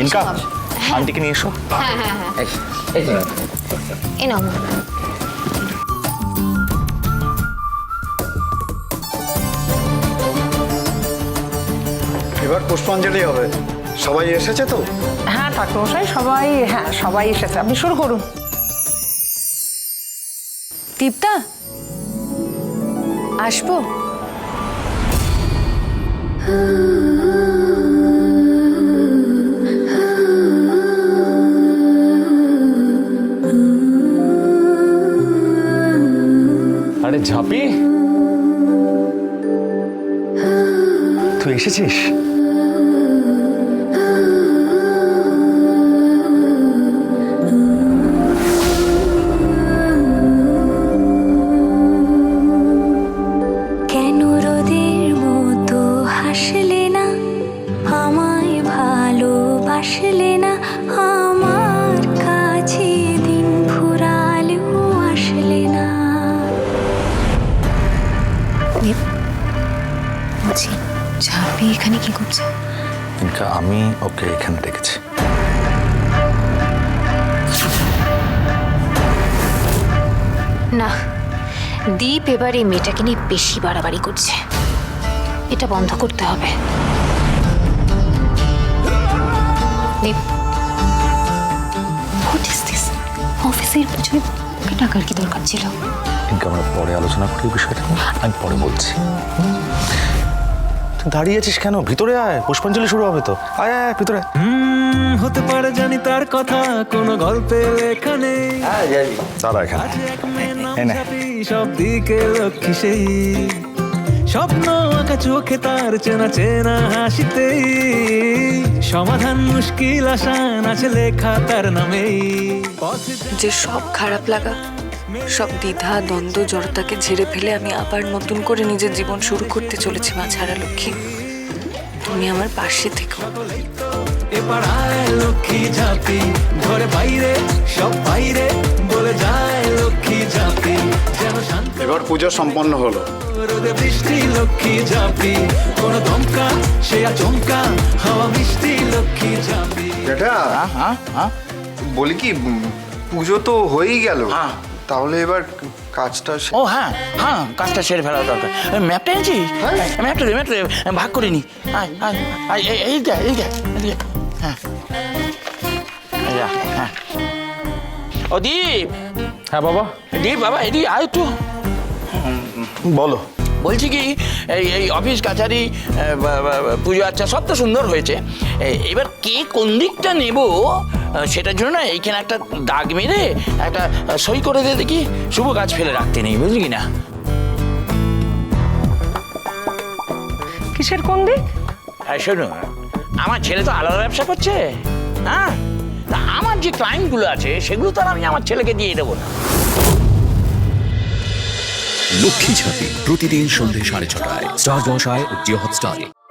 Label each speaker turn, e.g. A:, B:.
A: Inca? আন্টিকে নিয়ে এসো।
B: হ্যাঁ হ্যাঁ হ্যাঁ।
C: এই
B: নাও।
D: এবার পুষ্পাঞ্জলি হবে। সবাই এসেছে তো?
E: হ্যাঁ ঠাকুরমশাই সবাই হ্যাঁ সবাই এসেছে। আপনি শুরু করুন।
F: দীপ্তা? আসব?
A: ঝাঁপি তুই এসেছিস?
G: কেন
B: ঝাঁপি এখানে কি করছে
A: ইনকা আমি ওকে এখানে ডেকেছি।
B: না দীপ এবার এই মেয়েটাকে নিয়ে বেশি বাড়াবাড়ি করছে। এটা বন্ধ করতে হবে। দীপ হোয়াট ইজ দিস অফিসের পিছনে ওকে টাকার কি দরকার ছিল?
A: ইনকা আমরা পরে আলোচনা করি বিষয়টা। আমি পরে বলছি। দাঁড়িয়ে আছিস কেন? ভিতরে আয়। পুষ্পাঞ্জলি শুরু হবে তো। আয় আয় ভিতরে
H: হুম, হতে পারে জানি তার কথা কোনো গল্পে লেখা নেই।
C: জানি
A: দাঁড়া এখানে। এই
H: সব দিকে লক্ষ্মী সেই। স্বপ্ন আঁকা চোখে তার চেনা চেনা হাসিতেই। সমাধান মুশকিল আসান আছে লেখা তার নামেই।
F: যে সব খারাপ লাগা সব দ্বিধা দ্বন্দ্ব জড়তাকে ঝেড়ে ফেলে আমি আবার নতুন করে নিজের জীবন শুরু করতে চলেছি মা ছাড়া লক্ষ্মী। তুমি আমার পাশে থেকো।
H: এবার আয় লক্ষ্মী ঝাঁপি ঘরে বাইরে সব বাইরে বলে যায় লক্ষ্মী ঝাঁপি যেন শান্ত
D: এবার পুজো সম্পন্ন হলো।
H: রোদে বৃষ্টি লক্ষ্মী ঝাঁপি কোন দমকা সে আচমকা হাওয়া মিষ্টি লক্ষ্মী ঝাঁপি।
D: এটা
C: হ্যাঁ হ্যাঁ
D: বলি কি পুজো তো হয়েই গেল।
C: হ্যাঁ।
D: তাহলে এবার কাজটা সে-
C: ও হ্যাঁ হ্যাঁ কাজটা সেরে ফেলা দরকার। ম্যাপটা এনেছি ম্যাপটা দে ম্যাপটা দে ভাগ করে নি। আয় আয় আয় এই- এই যা এই যা এদিকে। হ্যাঁ। এই যা, হ্যাঁ। ও দীপ!
A: হ্যাঁ বাবা।
C: দীপ বাবা এদিকে আয় তো
A: বলো।
C: বলছি কি এই এই অফিস কাছারি পুজো আচ্ছা সব তো সুন্দর হয়েছে। এবার কে কোন দিকটা নেব সেটার জন্য না এইখানে একটা দাগ মেরে একটা সই করে দিয়ে দেখি শুভ কাজ ফেলে রাখতে নেই বুঝলি কি না
E: কিসের কোন দিক?
C: আর শোনো আমার ছেলে তো আলাদা ব্যবসা করছে হ্যাঁ? তা আমার যে ক্লায়েন্টগুলো আছে সেগুলো তো আর আমি আমার ছেলেকে দিয়ে দেবো না।
I: লক্ষ্মী ঝাঁপি প্রতিদিন সন্ধ্যে সাড়ে ছটায়। স্টার জলসায় ও জিও হটস্টারে।